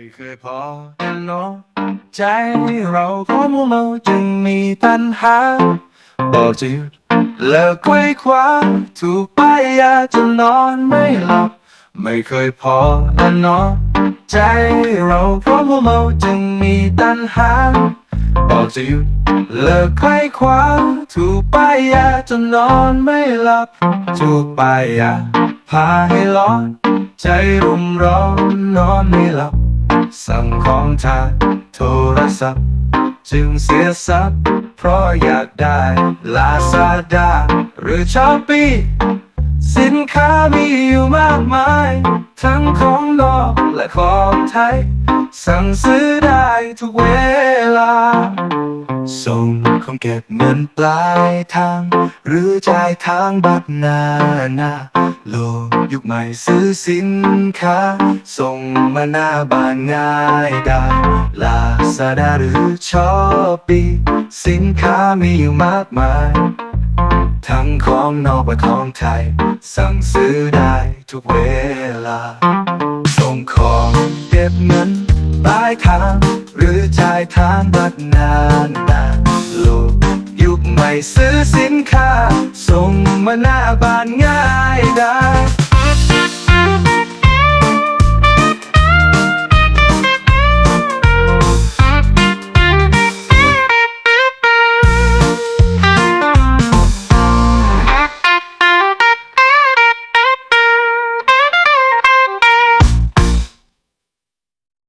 ไม่เคยพอแน่นอนใจเราของเราจึงมีปัญหาบอกจะหยุดเลิกไขว้คว้าถูกไปอยากจะนอนไม่หลับ ไม่เคยพอแน่นอนใจเราเพราะพวกเราจึงมีตัณหาบอกจะหยุดเลิกไขว้คว้าถูกไปอยากจะนอนไม่หลับถูกไปอยากพาให้ร้อนใจรุมร้อนนอนไม่หลับ สั่งของทางโทรศัพท์ จึงเสียทรัพย์ เพราะอยากได้ลาซาด้าหรือช้อปปี้สินค้ามีอยู่มากมาย ทั้งของนอกและของไทย สั่งซื้อได้ทุกเวลา ส่งของเก็บเงินปลายทาง หรือจ่ายทางบัตรนานาโลกยุคใหม่ซื้อสินค้า ส่งมาหน้าบ้านง่ายได้ลาซาด้าหรือช้อปปี้สินค้ามีอยู่มากมาย ทั้งของนอกและของไทย สั่งซื้อได้ทุกเวลา ส่งของเก็บเงินปลายทาง หรือจ่ายทางบัตรนาน ซื้อสินค้า ส่งมาหน้าบ้านง่ายได้